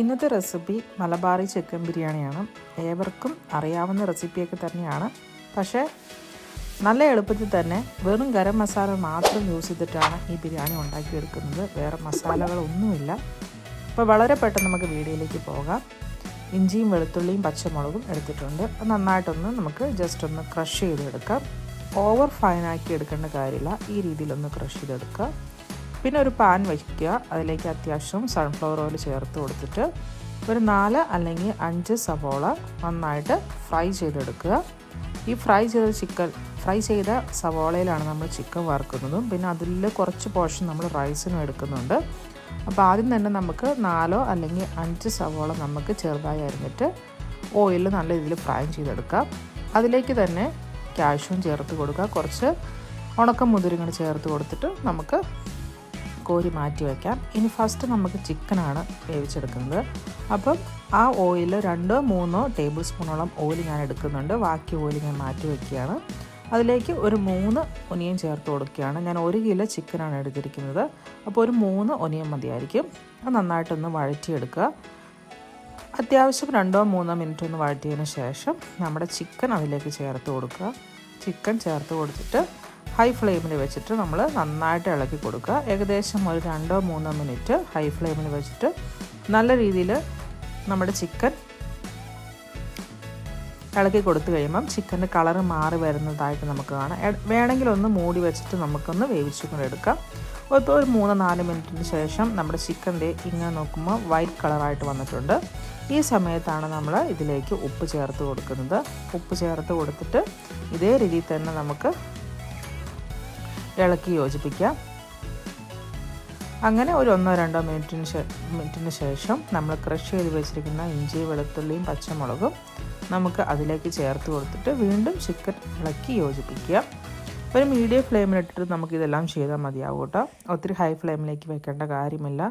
ഇന്നത്തെ recipe Malabari chicken ബിരിയാണിയാണ്. ഏവർക്കും അറിയാവുന്ന റെസിപ്പിയൊക്കെ തന്നെയാണ്. പക്ഷേ നല്ല എളുപ്പത്തിൽ തന്നെ വെറും ഗരം മസാല മാത്രം യൂസ് ചെയ്തിട്ടാണ് ഈ ബിരിയാണി ഉണ്ടാക്കിയെടുക്കുന്നത്. വേറെ മസാലകളൊന്നുമില്ല. അപ്പോൾ വളരെ പെട്ടെന്ന് നമുക്ക് വീഡിയോയിലേക്ക് പോകാം. ഇഞ്ചിയും വെളുത്തുള്ളിയും പച്ചമുളകും എടുത്തിട്ടുണ്ട്. അത് നന്നായിട്ടൊന്ന് നമുക്ക് ജസ്റ്റ് ഒന്ന് ക്രഷ് ചെയ്തെടുക്കാം. ഓവർ ഫൈനാക്കി എടുക്കേണ്ട കാര്യമില്ല. ഈ രീതിയിലൊന്ന് ക്രഷ് ചെയ്തെടുക്കുക. പിന്നെ ഒരു പാൻ വയ്ക്കുക. അതിലേക്ക് അത്യാവശ്യം സൺഫ്ലവർ ഓയിൽ ചേർത്ത് കൊടുത്തിട്ട് ഒരു നാല് അല്ലെങ്കിൽ അഞ്ച് സവോള നന്നായിട്ട് ഫ്രൈ ചെയ്തെടുക്കുക. ഈ ഫ്രൈ ചെയ്ത ചിക്കൻ ഫ്രൈ ചെയ്ത സവോളയിലാണ് നമ്മൾ ചിക്കൻ വറുക്കുന്നതും. പിന്നെ അതിൽ കുറച്ച് പോർഷൻ നമ്മൾ റൈസിനും എടുക്കുന്നുണ്ട്. അപ്പോൾ ആദ്യം തന്നെ നമുക്ക് നാലോ അല്ലെങ്കിൽ അഞ്ച് സവോള നമുക്ക് ചെറുതായി അരിഞ്ഞിട്ട് ഓയിലിൽ നല്ല രീതിയിൽ ഫ്രൈ ചെയ്തെടുക്കാം അതിലേക്ക് തന്നെ ക്യാഷും ചേർത്ത് കൊടുക്കുക. കുറച്ച് ഉണക്കം മുതിരങ്ങൾ ചേർത്ത് കൊടുത്തിട്ട് നമുക്ക് കോരി മാറ്റി വയ്ക്കാം ഇനി ഫസ്റ്റ് നമുക്ക് ചിക്കനാണ് വേവിച്ചെടുക്കുന്നത്. അപ്പം ആ ഓയിൽ രണ്ടോ മൂന്നോ ടേബിൾ സ്പൂണോളം ഓയിൽ ഞാൻ എടുക്കുന്നുണ്ട്. ബാക്കി ഓയിൽ ഞാൻ മാറ്റി വയ്ക്കുകയാണ് അതിലേക്ക് ഒരു മൂന്ന് ഒനിയൻ ചേർത്ത് കൊടുക്കുകയാണ്. ഞാൻ ഒരു കിലോ ചിക്കനാണ് എടുത്തിരിക്കുന്നത്. അപ്പോൾ ഒരു മൂന്ന് ഒനിയൻ മതിയായിരിക്കും. അത് നന്നായിട്ടൊന്ന് വഴറ്റിയെടുക്കുക. അത്യാവശ്യം രണ്ടോ മൂന്നോ മിനിറ്റ് ഒന്ന് വഴറ്റിയതിന് ശേഷം നമ്മുടെ ചിക്കൻ അതിലേക്ക് ചേർത്ത് കൊടുക്കുക. ചിക്കൻ ചേർത്ത് കൊടുത്തിട്ട് ഹൈ ഫ്ലെയിമിൽ വെച്ചിട്ട് നമ്മൾ നന്നായിട്ട് ഇളക്കി കൊടുക്കുക. ഏകദേശം ഒരു രണ്ടോ മൂന്നോ മിനിറ്റ് ഹൈ ഫ്ലെയിമിൽ വെച്ചിട്ട് നല്ല രീതിയിൽ നമ്മുടെ ചിക്കൻ ഇളക്കി കൊടുത്തു കഴിയുമ്പം ചിക്കന്റെ കളറ് മാറി വരുന്നതായിട്ട് നമുക്ക് കാണാം. വേണമെങ്കിൽ ഒന്ന് മൂടി വെച്ചിട്ട് നമുക്കൊന്ന് വേവിച്ചു കൊണ്ടെടുക്കാം ഇപ്പോൾ ഒരു മൂന്ന് നാല് മിനിറ്റിന് ശേഷം നമ്മുടെ ചിക്കന്റെ ഇങ്ങനെ നോക്കുമ്പോൾ വൈറ്റ് കളറായിട്ട് വന്നിട്ടുണ്ട്. ഈ സമയത്താണ് നമ്മൾ ഇതിലേക്ക് ഉപ്പ് ചേർത്ത് കൊടുക്കുന്നത്. ഉപ്പ് ചേർത്ത് കൊടുത്തിട്ട് ഇതേ രീതിയിൽ തന്നെ നമുക്ക് ഇളക്കി യോജിപ്പിക്കുക. അങ്ങനെ ഒരു ഒന്നോ രണ്ടോ മിനിറ്റിന് മിനിറ്റിന് ശേഷം നമ്മൾ ക്രഷ് ചെയ്ത് വെച്ചിരിക്കുന്ന ഇഞ്ചി വെളുത്തുള്ളിയും പച്ചമുളകും നമുക്ക് അതിലേക്ക് ചേർത്ത് കൊടുത്തിട്ട് വീണ്ടും ചിക്കൻ ഇളക്കി യോജിപ്പിക്കുക. ഒരു മീഡിയം ഫ്ലെയിമിലിട്ടിട്ട് നമുക്കിതെല്ലാം ചെയ്താൽ മതിയാവും കേട്ടോ. ഒത്തിരി ഹൈ ഫ്ലെയിമിലേക്ക് വെക്കേണ്ട കാര്യമില്ല.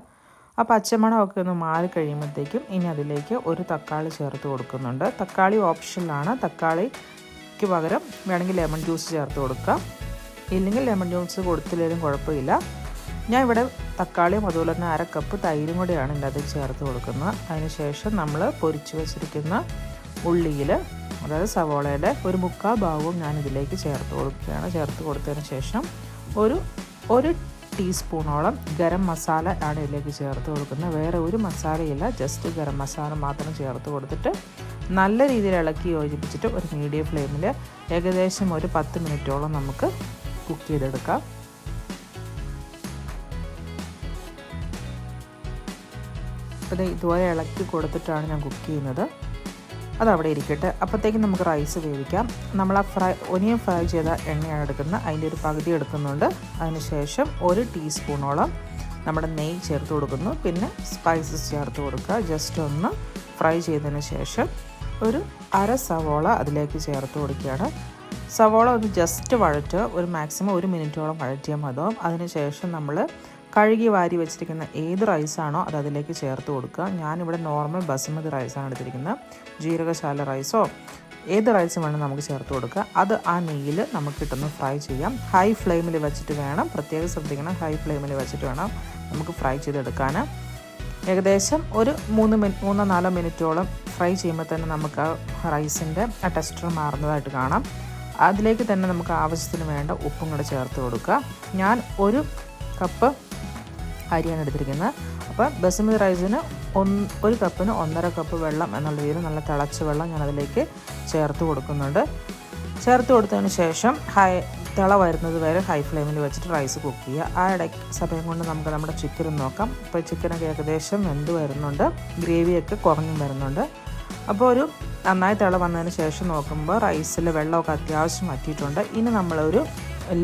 ആ പച്ചമണമൊക്കെ ഒന്ന് മാറി കഴിയുമ്പോഴത്തേക്കും ഇനി അതിലേക്ക് ഒരു തക്കാളി ചേർത്ത് കൊടുക്കുന്നുണ്ട്. തക്കാളി ഓപ്ഷനിലാണ്. തക്കാളിക്ക് പകരം വേണമെങ്കിൽ ലെമൺ ജ്യൂസ് ചേർത്ത് കൊടുക്കാം. ഇല്ലെങ്കിൽ ലെമൺ ജ്യൂസ് കൊടുത്തില്ലെങ്കിലും കുഴപ്പമില്ല. ഞാൻ ഇവിടെ തക്കാളിയും അതുപോലെ തന്നെ അര കപ്പ് തൈരും കൂടെയാണ് ഇതിന്റെ അതിൽ ചേർത്ത് കൊടുക്കുന്നത്. അതിനുശേഷം നമ്മൾ പൊരിച്ച് വെച്ചിരിക്കുന്ന ഉള്ളിയിൽ അതായത് സവോളയുടെ ഒരു മുക്കാൽ ഭാഗവും ഞാൻ ഇതിലേക്ക് ചേർത്ത് കൊടുക്കുകയാണ്. ചേർത്ത് കൊടുത്തതിന് ശേഷം ഒരു ഒരു ടീസ്പൂണോളം ഗരം മസാല ആണ് ഇതിലേക്ക് ചേർത്ത് കൊടുക്കുന്നത്. വേറെ ഒരു മസാലയില്ല ജസ്റ്റ് ഗരം മസാല മാത്രം ചേർത്ത് കൊടുത്തിട്ട് നല്ല രീതിയിൽ ഇളക്കി യോജിപ്പിച്ചിട്ട് ഒരു മീഡിയം ഫ്ലെയിമിൽ ഏകദേശം ഒരു പത്ത് മിനിറ്റോളം നമുക്ക് കുക്ക് ചെയ്തെടുക്കാം. അപ്പം ഇതുപോലെ ഇളക്കി കൊടുത്തിട്ടാണ് ഞാൻ കുക്ക് ചെയ്യുന്നത്. അതവിടെ ഇരിക്കട്ടെ. അപ്പോഴത്തേക്കും നമുക്ക് റൈസ് വേവിക്കാം. നമ്മൾ ആ ഫ്രൈ ഒനിയൻ ഫ്രൈ ചെയ്ത എണ്ണയാണ് എടുക്കുന്നത്. അതിന്റെ ഒരു പകുതി എടുക്കുന്നുണ്ട്. അതിനുശേഷം ഒരു ടീസ്പൂണോളം നമ്മുടെ നെയ്യ് ചേർത്ത് കൊടുക്കുന്നു. പിന്നെ സ്പൈസസ് ചേർത്ത് കൊടുക്കുക. ജസ്റ്റ് ഒന്ന് ഫ്രൈ ചെയ്തതിന് ശേഷം ഒരു അര സവോള അതിലേക്ക് ചേർത്ത് കൊടുക്കുകയാണ്. സവോള ഒന്ന് ജസ്റ്റ് വഴറ്റുക ഒരു മാക്സിമം ഒരു മിനിറ്റോളം വഴറ്റിയാൽ മതിയാവും അതിനുശേഷം നമ്മൾ കഴുകി വാരി വെച്ചിരിക്കുന്ന ഏത് റൈസാണോ അത് അതിലേക്ക് ചേർത്ത് കൊടുക്കുക. ഞാനിവിടെ നോർമൽ ബസുമതി റൈസാണ് എടുത്തിരിക്കുന്നത്. ജീരകശാല റൈസോ ഏത് റൈസും വേണം നമുക്ക് ചേർത്ത് കൊടുക്കുക അത് ആ നെയ്യിൽ നമുക്ക് കിട്ടുന്ന ഫ്രൈ ചെയ്യാം. ഹൈ ഫ്ലെയിമിൽ വെച്ചിട്ട് വേണം. പ്രത്യേകം ശ്രദ്ധിക്കണം ഹൈ ഫ്ലെയിമിൽ വെച്ചിട്ട് വേണം നമുക്ക് ഫ്രൈ ചെയ്തെടുക്കാൻ ഏകദേശം ഒരു മൂന്ന് മിനിറ്റ് മൂന്നോ നാലോ മിനിറ്റോളം ഫ്രൈ ചെയ്യുമ്പോൾ തന്നെ നമുക്ക് ആ റൈസിന്റെ ആ ടെക്സ്ചർ മാറുന്നതായിട്ട് കാണാം. അതിലേക്ക് തന്നെ നമുക്ക് ആവശ്യത്തിന് വേണ്ട ഉപ്പും കൂടെ ചേർത്ത് കൊടുക്കുക. ഞാൻ ഒരു കപ്പ് അരിയാണ് എടുത്തിരിക്കുന്നത്. അപ്പോൾ ബസുമതി റൈസിന് ഒന്ന് ഒരു കപ്പിന് ഒന്നര കപ്പ് വെള്ളം എന്നുള്ള രീതിയിൽ നല്ല തിളച്ച വെള്ളം ഞാൻ അതിലേക്ക് ചേർത്ത് കൊടുക്കുന്നുണ്ട്. ചേർത്ത് കൊടുത്തതിന് ശേഷം ഹൈ തിള വരുന്നത് വരെ ഹൈ ഫ്ലെയിമിൽ വെച്ചിട്ട് റൈസ് കുക്ക് ചെയ്യുക. ആ ഇടയ്ക്ക് സമയം കൊണ്ട് നമുക്ക് നമ്മുടെ ചിക്കൻ നോക്കാം. ഇപ്പോൾ ചിക്കനൊക്കെ ഏകദേശം വെന്ത് വരുന്നുണ്ട്. ഗ്രേവിയൊക്കെ കുറഞ്ഞും വരുന്നുണ്ട്. അപ്പോൾ ഒരു നന്നായി തിള വന്നതിന് ശേഷം നോക്കുമ്പോൾ റൈസിൽ വെള്ളമൊക്കെ അത്യാവശ്യം വറ്റിയിട്ടുണ്ട്. ഇനി നമ്മളൊരു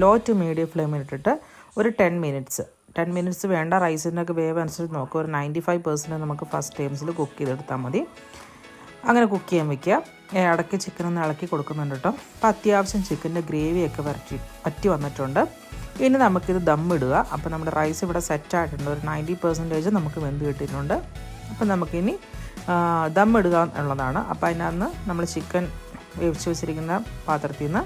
ലോ ടു മീഡിയം ഫ്ലെയിമിൽ ഇട്ടിട്ട് ഒരു ടെൻ മിനിറ്റ്സ് ടെൻ മിനിറ്റ്സ് വേണ്ട റൈസിനൊക്കെ വേവ് അനുസരിച്ച് നോക്കുക. ഒരു നയന്റി ഫൈവ് പെർസെന്റ് നമുക്ക് ഫസ്റ്റ് ടൈംസിൽ കുക്ക് ചെയ്തെടുത്താൽ മതി. അങ്ങനെ കുക്ക് ചെയ്യാൻ വെക്കുക. ഇടയ്ക്ക് ചിക്കൻ ഒന്ന് ഇളക്കി കൊടുക്കുന്നുണ്ട് കേട്ടോ. അപ്പോൾ അത്യാവശ്യം ചിക്കന്റെ ഗ്രേവിയൊക്കെ വരട്ടി വറ്റി വന്നിട്ടുണ്ട്. ഇനി നമുക്കിത് ദം ഇടുക. അപ്പോൾ നമ്മുടെ റൈസ് ഇവിടെ സെറ്റ് ആയിട്ടുണ്ട്. ഒരു നയന്റി പെർസെന്റേജ് നമുക്ക് വെന്ത് കിട്ടിയിട്ടുണ്ട്. അപ്പോൾ നമുക്കിനി ദം ഇടുക എന്നുള്ളതാണ്. അപ്പോൾ അതിനകത്ത് നമ്മൾ ചിക്കൻ വേവിച്ച് വെച്ചിരിക്കുന്ന പാത്രത്തിൽ നിന്ന്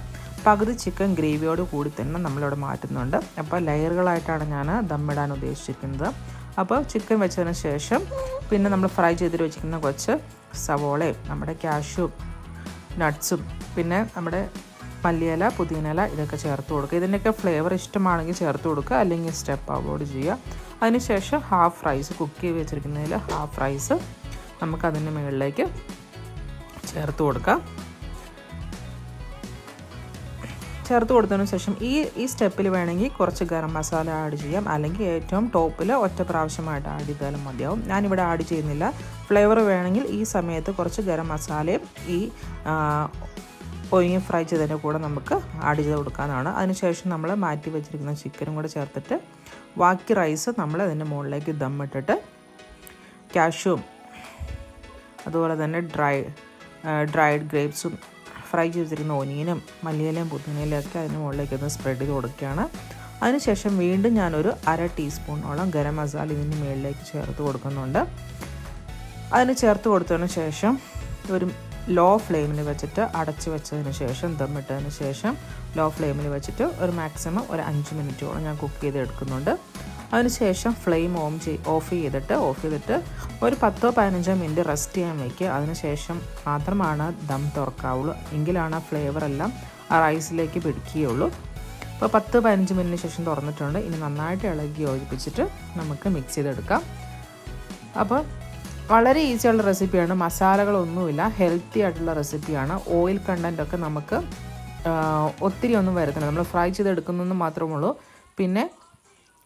പകുതി ചിക്കൻ ഗ്രേവിയോട് കൂടി തന്നെ നമ്മളിവിടെ മാറ്റുന്നുണ്ട്. അപ്പോൾ ലെയറുകളായിട്ടാണ് ഞാൻ ദമ്മിടാൻ ഉദ്ദേശിച്ചിരിക്കുന്നത്. അപ്പോൾ ചിക്കൻ വെച്ചതിന് ശേഷം പിന്നെ നമ്മൾ ഫ്രൈ ചെയ്തിട്ട് വെച്ചിരിക്കുന്ന കുറച്ച് സവോളയും നമ്മുടെ ക്യാഷും നട്ട്സും പിന്നെ നമ്മുടെ മല്ലിയില പുതിനയില ഇതൊക്കെ ചേർത്ത് കൊടുക്കുക. ഇതിന്റെയൊക്കെ ഫ്ലേവർ ഇഷ്ടമാണെങ്കിൽ ചേർത്ത് കൊടുക്കുക. അല്ലെങ്കിൽ സ്റ്റെപ്പ് അവോയ്ഡ് ചെയ്യുക. അതിനുശേഷം ഹാഫ് റൈസ് കുക്ക് ചെയ്ത് വെച്ചിരിക്കുന്നതിൽ ഹാഫ് റൈസ് നമുക്ക് അതിന്റെ മുകളിലേക്ക് ചേർത്ത് കൊടുക്കാം. ചേർത്ത് കൊടുത്തതിന് ശേഷം ഈ ഈ സ്റ്റെപ്പിൽ വേണമെങ്കിൽ കുറച്ച് ഗരം മസാല ആഡ് ചെയ്യാം. അല്ലെങ്കിൽ ഏറ്റവും ടോപ്പിൽ ഒറ്റ പ്രാവശ്യമായിട്ട് ആഡ് ചെയ്താലും മതിയാവും. ഞാനിവിടെ ആഡ് ചെയ്യുന്നില്ല. ഫ്ലേവർ വേണമെങ്കിൽ ഈ സമയത്ത് കുറച്ച് ഗരം മസാലയും ഈ ഒഴിഞ്ഞ് ഫ്രൈ ചെയ്തതിന്റെ കൂടെ നമുക്ക് ആഡ് ചെയ്ത് കൊടുക്കാനാണ് അതിനുശേഷം നമ്മൾ മാറ്റി വെച്ചിരിക്കുന്ന ചിക്കനും കൂടെ ചേർത്തിട്ട് ബാക്കി റൈസ് നമ്മൾ അതിന്റെ മുകളിലേക്ക് ദമ്മിട്ടിട്ട് കാഷ്യൂം അതുപോലെ തന്നെ ഡ്രൈ ഡ്രൈഡ് ഗ്രേപ്സും ഫ്രൈ ചെയ്തിരുന്ന ഒനിയനും മല്ലിയിലയും പുതിനയിലൊക്കെ അതിന് മുകളിലേക്ക് ഒന്ന് സ്പ്രെഡ് ചെയ്ത് കൊടുക്കുകയാണ്. അതിനുശേഷം വീണ്ടും ഞാനൊരു അര ടീസ്പൂണോളം ഗരം മസാല ഇതിന്റെ മുകളിലേക്ക് ചേർത്ത് കൊടുക്കുന്നുണ്ട്. അതിന് ചേർത്ത് കൊടുത്തതിന് ശേഷം ഒരു ലോ ഫ്ലെയിമിൽ വെച്ചിട്ട് അടച്ച് വെച്ചതിന് ശേഷം ദം ഇട്ടതിന് ശേഷം ലോ ഫ്ലെയിമിൽ വെച്ചിട്ട് ഒരു മാക്സിമം ഒരു അഞ്ച് മിനിറ്റോളം ഞാൻ കുക്ക് ചെയ്ത് എടുക്കുന്നുണ്ട് അതിനുശേഷം ഫ്ലെയിം ഓൺ ചെയ് ഓഫ് ചെയ്തിട്ട് ഓഫ് ചെയ്തിട്ട് ഒരു പത്തോ പതിനഞ്ചോ മിനിറ്റ് റെസ്റ്റ് ചെയ്യാൻ വയ്ക്കുക അതിനുശേഷം മാത്രമാണ് ദം തുറക്കാവുള്ളൂ. എങ്കിലാണ് ആ ഫ്ലേവർ എല്ലാം ആ റൈസിലേക്ക് പിടിക്കുകയുള്ളൂ. അപ്പോൾ പത്ത് പതിനഞ്ച് മിനിറ്റിന് ശേഷം തുറന്നിട്ടുണ്ട്. ഇനി നന്നായിട്ട് ഇളകി യോജിപ്പിച്ചിട്ട് നമുക്ക് മിക്സ് ചെയ്തെടുക്കാം. അപ്പോൾ വളരെ ഈസിയുള്ള റെസിപ്പിയാണ് മസാലകളൊന്നുമില്ല. ഹെൽത്തി ആയിട്ടുള്ള റെസിപ്പിയാണ് ഓയിൽ കണ്ടന്റ് ഒക്കെ നമുക്ക് ഒത്തിരി ഒന്നും വരുന്നില്ല നമ്മൾ ഫ്രൈ ചെയ്തെടുക്കുന്നതെന്ന് മാത്രമേ ഉള്ളൂ. പിന്നെ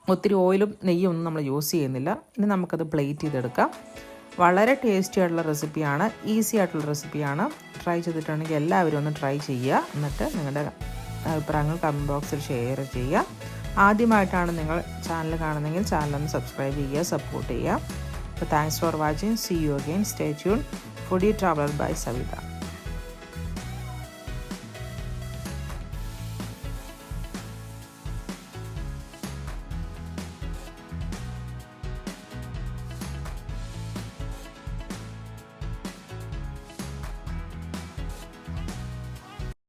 ഒത്തിരി ഓയിലും നെയ്യും ഒന്നും നമ്മൾ യൂസ് ചെയ്യുന്നില്ല. ഇനി നമുക്കത് പ്ലേറ്റ് ചെയ്തെടുക്കാം. വളരെ ടേസ്റ്റി ആയിട്ടുള്ള റെസിപ്പിയാണ്. ഈസി ആയിട്ടുള്ള റെസിപ്പിയാണ്. ട്രൈ ചെയ്തിട്ടുണ്ടെങ്കിൽ എല്ലാവരും ഒന്ന് ട്രൈ ചെയ്യുക. എന്നിട്ട് നിങ്ങളുടെ അഭിപ്രായങ്ങൾ കമന്റ് ബോക്സിൽ ഷെയർ ചെയ്യുക. ആദ്യമായിട്ടാണ് നിങ്ങൾ ചാനൽ കാണുന്നതെങ്കിൽ ചാനലൊന്ന് സബ്സ്ക്രൈബ് ചെയ്യുക സപ്പോർട്ട് ചെയ്യുക. അപ്പോൾ thanks for watching see you again stay tune foodie traveller bye Savitha